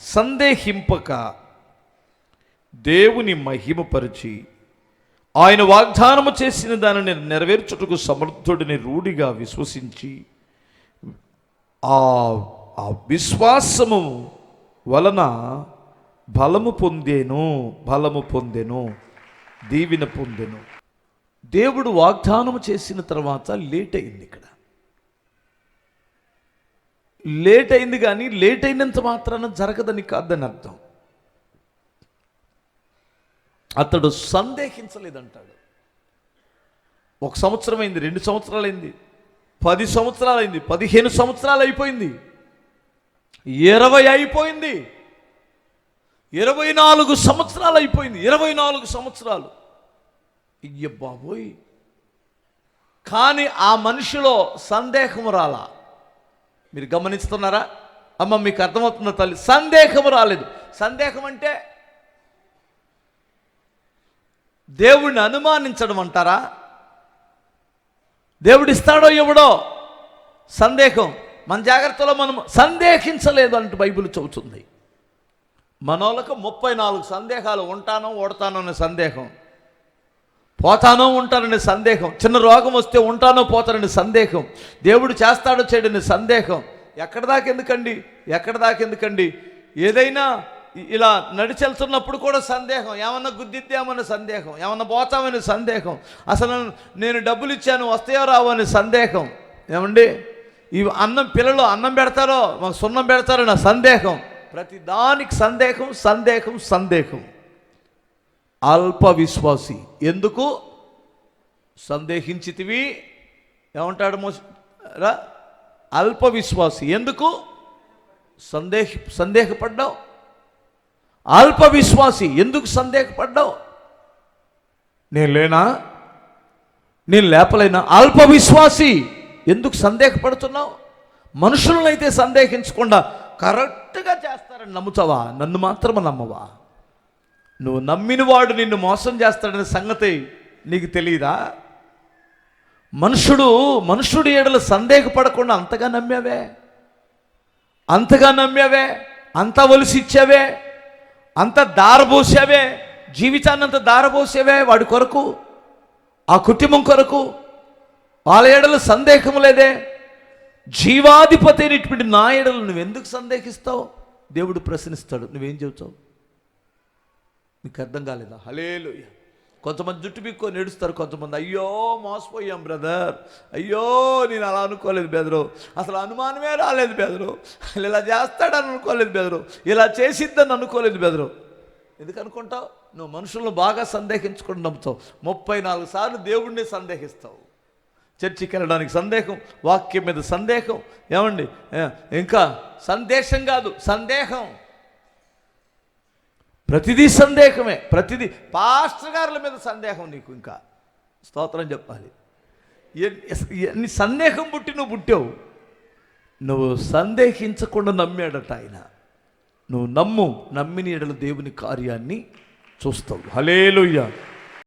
సందేహింపక దేవుని మహిమపరిచి ఆయన వాగ్దానము చేసిన దానిని నెరవేర్చుటకు సమర్థుడిని రూఢిగా విశ్వసించి ఆ ఆ విశ్వాసము వలన బలము పొందేను బలము పొందెను దీవిన పొందెను. దేవుడు వాగ్దానము చేసిన తర్వాత లేట్ అయింది ఇక్కడ. లేట్ అయింది కానీ లేట్ అయినంత మాత్రాన జరగదని కాదని అర్థం. అతడు సందేహించలేదంటాడు. ఒక సంవత్సరం అయింది రెండు సంవత్సరాలైంది పది సంవత్సరాలు అయింది పదిహేను సంవత్సరాలు అయిపోయింది ఇరవై అయిపోయింది ఇరవై నాలుగు సంవత్సరాలు అయిపోయింది ఇరవై నాలుగు సంవత్సరాలు. ఇయ్య బాబోయ్. కానీ ఆ మనిషిలో సందేహం రాలా? మీరు గమనిస్తున్నారా? అమ్మ మీకు అర్థమవుతున్న తల్లి? సందేహం రాలేదు. సందేహం అంటే దేవుణ్ణి అనుమానించడం అంటారా? దేవుడిస్తాడో ఇవ్వడో సందేహం. మన జాగ్రత్తలో మనం సందేహించలేదు అంటూ బైబిల్ చెబుతుంది. మనోళ్ళకు ముప్పై నాలుగు సందేహాలు ఉంటానో ఓడతానో అనే సందేహం. పోతానో ఉంటాననే సందేహం. చిన్న రోగం వస్తే ఉంటానో పోతానని సందేహం. దేవుడు చేస్తాడో చేయడని సందేహం. ఎక్కడ దాకా ఎందుకండి? ఎక్కడ దాకా ఎందుకండి? ఏదైనా ఇలా నడిచెళ్తున్నప్పుడు కూడా సందేహం. ఏమన్నా గుద్దిద్దామనే సందేహం. ఏమన్నా పోతామనే సందేహం. అసలు నేను డబ్బులు ఇచ్చాను వస్తాయో రావో అనే సందేహం. ఏమండి? ఈ అన్నం పిల్లలు అన్నం పెడతారో మాకు సున్నం పెడతారో నా సందేహం. ప్రతి దానికి సందేహం సందేహం సందేహం. అల్ప విశ్వాసి ఎందుకు? సందేహించితివి. ఏమంటాడు మో రా? అల్ప విశ్వాసి ఎందుకు? సందేహ సందేహపడ్డావు. అల్ప విశ్వాసి ఎందుకు సందేహపడ్డావు? నేను లేనా? నేను లేపలేనా? అల్ప విశ్వాసి ఎందుకు సందేహపడుతున్నావు? మనుషులనైతే సందేహించకుండా కరెక్ట్గా చేస్తారని నమ్ముతావా? నన్ను మాత్రమే నమ్మవా? నువ్వు నమ్మినవాడు నిన్ను మోసం చేస్తాడనే సంగతి నీకు తెలియదా మనుషుడు మనుషుడి ఏడలు సందేహపడకుండా అంతగా నమ్మావే? అంతగా నమ్మావే? అంత ఒలిసి ఇచ్చావే అంత దారబోసావే? జీవితాన్ని అంత దారబోసావే వాడి కొరకు? ఆ కుటుంబం కొరకు? వాళ్ళ ఏడల సందేహం లేదే? జీవాధిపతి అయినటువంటి నా ఏడలు నువ్వు ఎందుకు సందేహిస్తావు? దేవుడు ప్రశ్నిస్తాడు. నువ్వేం చెబుతావు? మీకు అర్థం కాలేదా? హలేలు కొంతమంది జుట్టు బిక్కొని ఏడుస్తారు కొంతమంది అయ్యో మోసపోయాం బ్రదర్. అయ్యో నేను అలా అనుకోలేదు బెదరు అసలు అనుమానమే రాలేదు బెదరు అసలు ఇలా చేస్తాడని అనుకోలేదు బెదరు ఇలా చేసిద్దని అనుకోలేదు బెదరు ఎందుకు అనుకుంటావు? నువ్వు మనుషులను బాగా సందేహించుకుని నమ్ముతావు. ముప్పై నాలుగు సార్లు దేవుణ్ణి సందేహిస్తావు. చర్చికి వెళ్ళడానికి సందేహం వాక్యం మీద సందేహం. ఏమండి? ఇంకా సందేశం కాదు సందేహం. ప్రతిదీ సందేహమే ప్రతిదీ. పాస్టర్ గారుల మీద సందేహం నీకు ఇంకా. స్తోత్రం చెప్పాలి. ఎన్ని సందేహం పుట్టి నువ్వు పుట్టావు? నువ్వు సందేహించకుండా నమ్మాడట ఆయన. నువ్వు నమ్ము నమ్మిన ఎడల దేవుని కార్యాన్ని చూస్తావు. హలేలుయ్యా